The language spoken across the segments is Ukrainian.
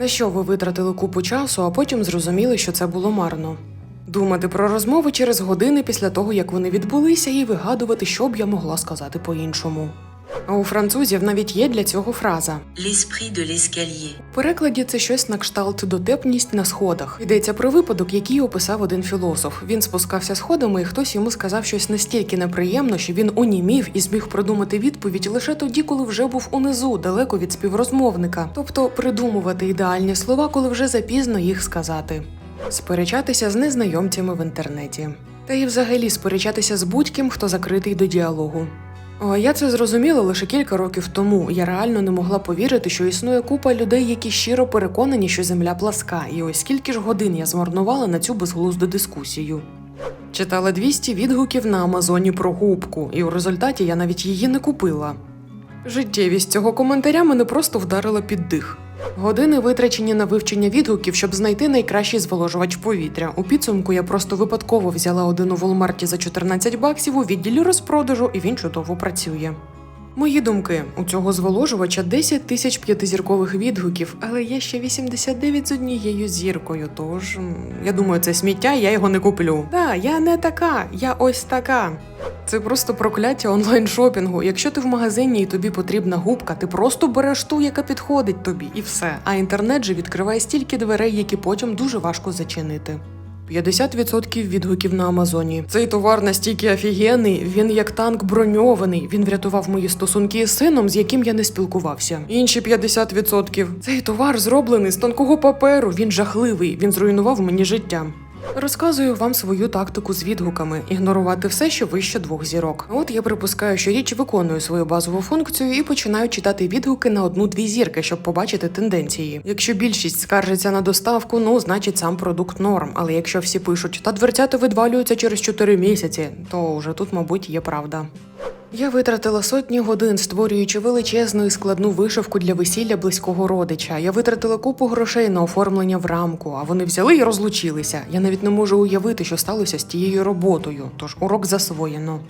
На що ви витратили купу часу, а потім зрозуміли, що це було марно? Думати про розмови через години після того, як вони відбулися, і вигадувати, що б я могла сказати по-іншому. А у французів навіть є для цього фраза. L'esprit de l'escalier. В перекладі це щось на кшталт дотепність на сходах. Йдеться про випадок, який описав один філософ. Він спускався сходами, і хтось йому сказав щось настільки неприємно, що він онімів і зміг придумати відповідь лише тоді, коли вже був унизу, далеко від співрозмовника. Тобто придумувати ідеальні слова, коли вже запізно їх сказати. Сперечатися з незнайомцями в інтернеті. Та й взагалі сперечатися з будь-ким, хто закритий до діалогу. Я це зрозуміла лише кілька років тому. Я реально не могла повірити, що існує купа людей, які щиро переконані, що земля пласка, і ось скільки ж годин я змарнувала на цю безглузду дискусію. Читала 200 відгуків на Амазоні про губку, і у результаті я навіть її не купила. Життєвість цього коментаря мене просто вдарила під дих. Години витрачені на вивчення відгуків, щоб знайти найкращий зволожувач повітря. У підсумку я просто випадково взяла один у Волмарті за 14 баксів у відділі розпродажу, і він чудово працює. Мої думки у цього зволожувача 10 тисяч п'ятизіркових відгуків, але є ще 89 з однією зіркою. Тож я думаю, це сміття, я його не куплю. Да, я не така, я ось така. Це просто прокляття онлайн-шопінгу. Якщо ти в магазині і тобі потрібна губка, ти просто береш ту, яка підходить тобі, і все. А інтернет же відкриває стільки дверей, які потім дуже важко зачинити. 50% відгуків на Амазоні. Цей товар настільки офігенний, він як танк броньований. Він врятував мої стосунки з сином, з яким я не спілкувався. Інші 50%. Цей товар зроблений з тонкого паперу. Він жахливий. Він зруйнував мені життя. Розказую вам свою тактику з відгуками: ігнорувати все, що вище двох зірок. От я припускаю, що річ виконує свою базову функцію і починаю читати відгуки на одну-дві зірки, щоб побачити тенденції. Якщо більшість скаржиться на доставку, ну значить сам продукт норм. Але якщо всі пишуть та дверцята видвалюються через 4 місяці, то вже тут, мабуть, є правда. Я витратила сотні годин, створюючи величезну і складну вишивку для весілля близького родича. Я витратила купу грошей на оформлення в рамку, а вони взяли і розлучилися. Я навіть не можу уявити, що сталося з тією роботою, тож урок засвоєно.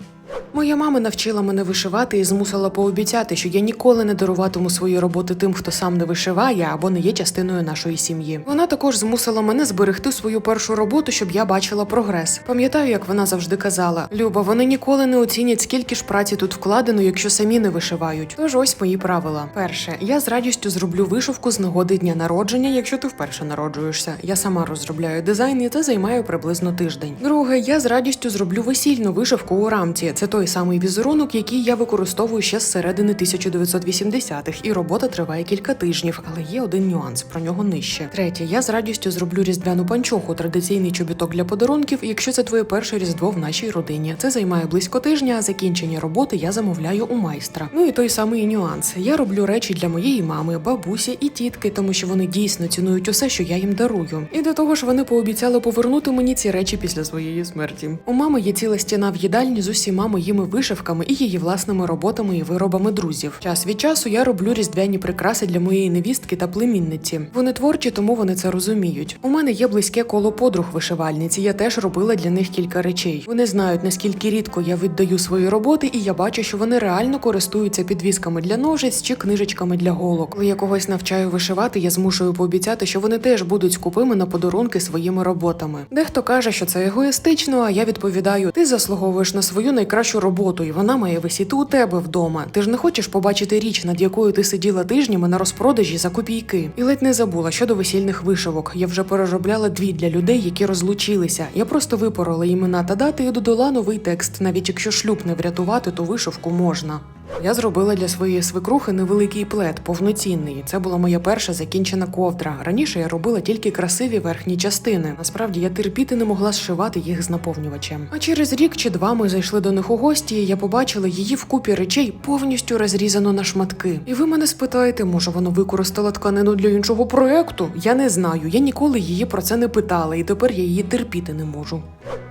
Моя мама навчила мене вишивати і змусила пообіцяти, що я ніколи не даруватиму свої роботи тим, хто сам не вишиває або не є частиною нашої сім'ї. Вона також змусила мене зберегти свою першу роботу, щоб я бачила прогрес. Пам'ятаю, як вона завжди казала: Люба, вони ніколи не оцінять, скільки ж праці тут вкладено, якщо самі не вишивають. Тож ось мої правила. Перше, я з радістю зроблю вишивку з нагоди дня народження, якщо ти вперше народжуєшся. Я сама розробляю дизайн і це займає приблизно тиждень. Друге, я з радістю зроблю весільну вишивку у рамці. Це той самий візерунок, який я використовую ще з середини 1980-х, і робота триває кілька тижнів, але є один нюанс про нього нижче. Третє, я з радістю зроблю різдвяну панчоху, традиційний чобіток для подарунків, якщо це твоє перше різдво в нашій родині. Це займає близько тижня, а закінчення роботи я замовляю у майстра. Ну і той самий нюанс. Я роблю речі для моєї мами, бабусі і тітки, тому що вони дійсно цінують усе, що я їм дарую. І до того ж, вони пообіцяли повернути мені ці речі після своєї смерті. У мами є ціла стіна в їдальні з усіма моїми вишивками і її власними роботами і виробами друзів. Час від часу я роблю різдвяні прикраси для моєї невістки та племінниці. Вони творчі, тому вони це розуміють. У мене є близьке коло подруг вишивальниці. Я теж робила для них кілька речей. Вони знають наскільки рідко я віддаю свої роботи, і я бачу, що вони реально користуються підвісками для ножиць чи книжечками для голок. Коли я когось навчаю вишивати, я змушую пообіцяти, що вони теж будуть скупими на подарунки своїми роботами. Дехто каже, що це егоїстично, а я відповідаю: ти заслуговуєш на свою найкращу роботу, і вона має висіти у тебе вдома. Ти ж не хочеш побачити річ, над якою ти сиділа тижнями на розпродажі за копійки. І ледь не забула щодо весільних вишивок. Я вже переробляла дві для людей, які розлучилися. Я просто випорола імена та дати і додала новий текст. Навіть якщо шлюб не врятувати, то вишивку можна. Я зробила для своєї свекрухи невеликий плед, повноцінний. Це була моя перша закінчена ковдра. Раніше я робила тільки красиві верхні частини. Насправді я терпіти не могла зшивати їх з наповнювачем. А через рік чи два ми зайшли до них у гості, і я побачила її в купі речей повністю розрізано на шматки. І ви мене спитаєте, може вона використала тканину для іншого проекту? Я не знаю. Я ніколи її про це не питала, і тепер я її терпіти не можу.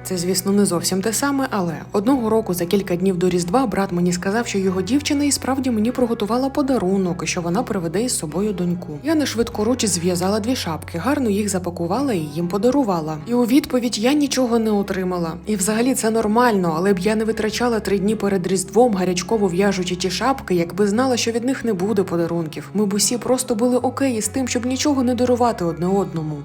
Це, звісно, не зовсім те саме, але одного року за кілька днів до Різдва брат мені сказав, що його дівчина і справді мені приготувала подарунок, що вона приведе із собою доньку. Я на швидкоруч зв'язала дві шапки, гарно їх запакувала і їм подарувала. І у відповідь я нічого не отримала. І взагалі це нормально, але б я не витрачала три дні перед Різдвом, гарячково в'яжучи ті шапки, якби знала, що від них не буде подарунків. Ми б усі просто були окей з тим, щоб нічого не дарувати одне одному.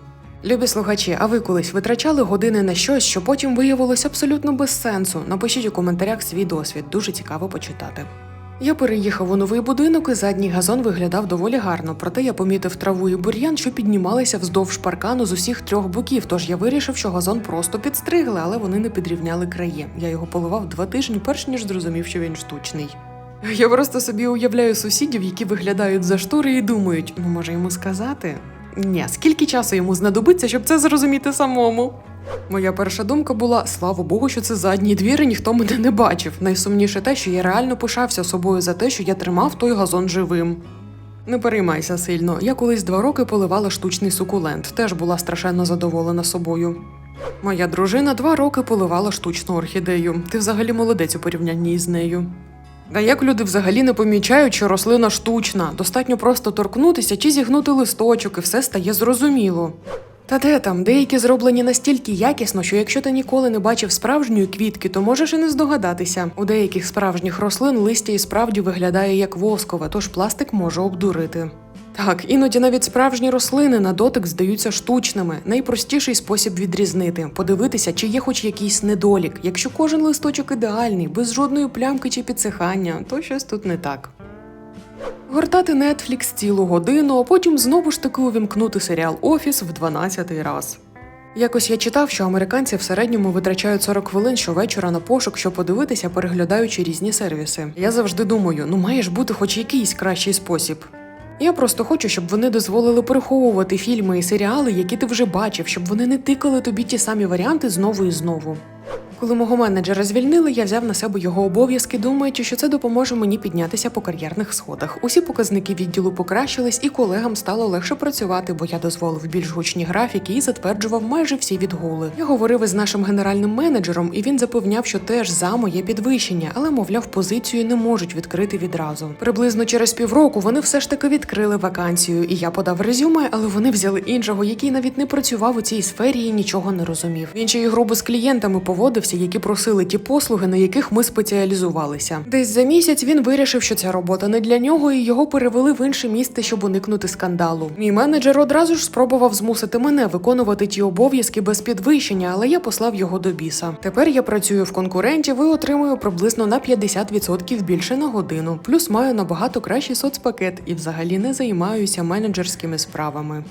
Любі слухачі, а ви колись витрачали години на щось, що потім виявилось абсолютно без сенсу? Напишіть у коментарях свій досвід, дуже цікаво почитати. Я переїхав у новий будинок, і задній газон виглядав доволі гарно, проте я помітив траву і бур'ян, що піднімалися вздовж паркану з усіх трьох боків. Тож я вирішив, що газон просто підстригли, але вони не підрівняли краї. Я його поливав два тижні, перш ніж зрозумів, що він штучний. Я просто собі уявляю сусідів, які виглядають за штори і думають: ну може йому сказати? Ні, скільки часу йому знадобиться, щоб це зрозуміти самому? Моя перша думка була: слава Богу, що це задній двір, і ніхто мене не бачив. Найсумніше те, що я реально пишався собою за те, що я тримав той газон живим. Не переймайся сильно. Я колись два роки поливала штучний сукулент, теж була страшенно задоволена собою. Моя дружина два роки поливала штучну орхідею. Ти взагалі молодець у порівнянні із нею. А як люди взагалі не помічають, що рослина штучна, достатньо просто торкнутися чи зігнути листочок, і все стає зрозуміло. Та де там, деякі зроблені настільки якісно, що якщо ти ніколи не бачив справжньої квітки, то можеш і не здогадатися. У деяких справжніх рослин листя і справді виглядає як воскове, тож пластик може обдурити. Так, іноді навіть справжні рослини на дотик здаються штучними. Найпростіший спосіб відрізнити подивитися, чи є хоч якийсь недолік. Якщо кожен листочок ідеальний, без жодної плямки чи підсихання, то щось тут не так. Гортати Netflix цілу годину, а потім знову ж таки увімкнути серіал Офіс в 12-й раз. Якось я читав, що американці в середньому витрачають 40 хвилин щовечора на пошук, щоб подивитися, переглядаючи різні сервіси. Я завжди думаю, ну має ж бути хоч якийсь кращий спосіб. Я просто хочу, щоб вони дозволили переховувати фільми і серіали, які ти вже бачив, щоб вони не тикали тобі ті самі варіанти знову і знову. Коли мого менеджера звільнили, я взяв на себе його обов'язки, думаючи, що це допоможе мені піднятися по кар'єрних сходах. Усі показники відділу покращились, і колегам стало легше працювати, бо я дозволив більш гучні графіки і затверджував майже всі відгули. Я говорив із нашим генеральним менеджером, і він запевняв, що теж за моє підвищення, але мовляв, позицію не можуть відкрити відразу. Приблизно через півроку вони все ж таки відкрили вакансію, і я подав резюме, але вони взяли іншого, який навіть не працював у цій сфері і нічого не розумів. Він ще й грубо з клієнтами поводився, які просили ті послуги, на яких ми спеціалізувалися. Десь за місяць він вирішив, що ця робота не для нього, і його перевели в інше місце, щоб уникнути скандалу. Мій менеджер одразу ж спробував змусити мене виконувати ті обов'язки без підвищення, але я послав його до біса. Тепер я працюю в конкурентів і отримую приблизно на 50% більше на годину. Плюс маю набагато кращий соцпакет і взагалі не займаюся менеджерськими справами.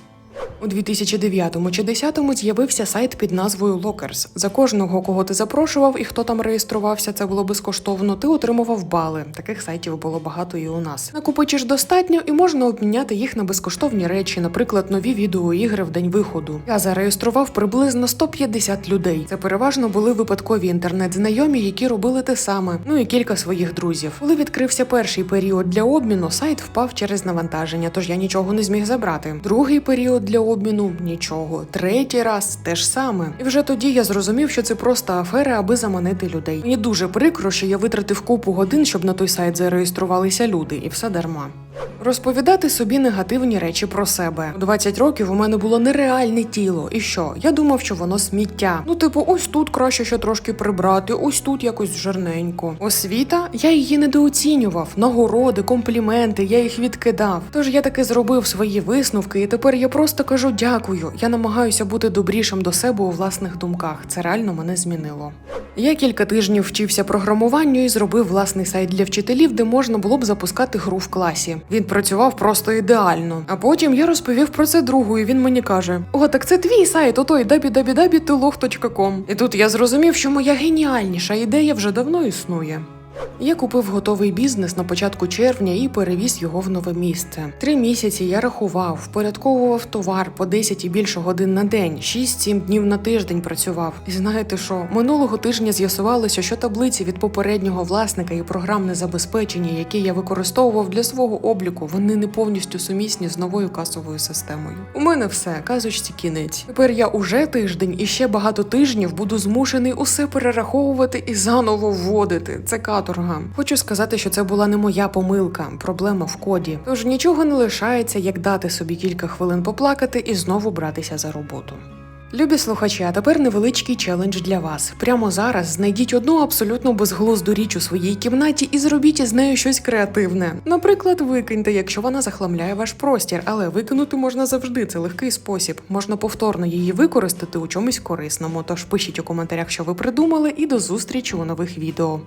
У 2009 чи 10 з'явився сайт під назвою Lockers. За кожного, кого ти запрошував і хто там реєструвався, це було безкоштовно. Ти отримував бали. Таких сайтів було багато і у нас. Накопичиш достатньо і можна обміняти їх на безкоштовні речі, наприклад, нові відеоігри в день виходу. Я зареєстрував приблизно 150 людей. Це переважно були випадкові інтернет-знайомі, які робили те саме. Ну і кілька своїх друзів. Коли відкрився перший період для обміну, сайт впав через навантаження, тож я нічого не зміг забрати. Другий період для обміну нічого. Третій раз те ж саме. І вже тоді я зрозумів, що це просто афера, аби заманити людей. Мені дуже прикро, що я витратив купу годин, щоб на той сайт зареєструвалися люди, і все дарма. Розповідати собі негативні речі про себе. У 20 років у мене було нереальне тіло. І що? Я думав, що воно сміття. Ну, типу, ось тут краще ще трошки прибрати, ось тут якось жирненько. Освіта, я її недооцінював. Нагороди, компліменти, я їх відкидав. Тож я таки зробив свої висновки, і тепер я просто кажу дякую. Я намагаюся бути добрішим до себе у власних думках. Це реально мене змінило. Я кілька тижнів вчився програмуванню і зробив власний сайт для вчителів, де можна було б запускати гру в класі. Він працював просто ідеально. А потім я розповів про це другу, і він мені каже: О, так це твій сайт, отой дабідабідабітилох.ком. І тут я зрозумів, що моя геніальніша ідея вже давно існує. Я купив готовий бізнес на початку червня і перевіз його в нове місце. Три місяці я рахував, впорядковував товар по 10 і більше годин на день, 6-7 днів на тиждень працював. І знаєте що? Минулого тижня з'ясувалося, що таблиці від попереднього власника і програмне забезпечення, які я використовував для свого обліку, вони не повністю сумісні з новою касовою системою. У мене все, казочці кінець. Тепер я уже тиждень і ще багато тижнів буду змушений усе перераховувати і заново вводити. Це каторга. Хочу сказати, що це була не моя помилка, проблема в коді. Тож нічого не лишається, як дати собі кілька хвилин поплакати і знову братися за роботу. Любі слухачі, а тепер невеличкий челендж для вас. Прямо зараз знайдіть одну абсолютно безглузду річ у своїй кімнаті і зробіть із нею щось креативне. Наприклад, викиньте, якщо вона захламляє ваш простір, але викинути можна завжди. Це легкий спосіб. Можна повторно її використати у чомусь корисному. Тож пишіть у коментарях, що ви придумали, і до зустрічі у нових відео.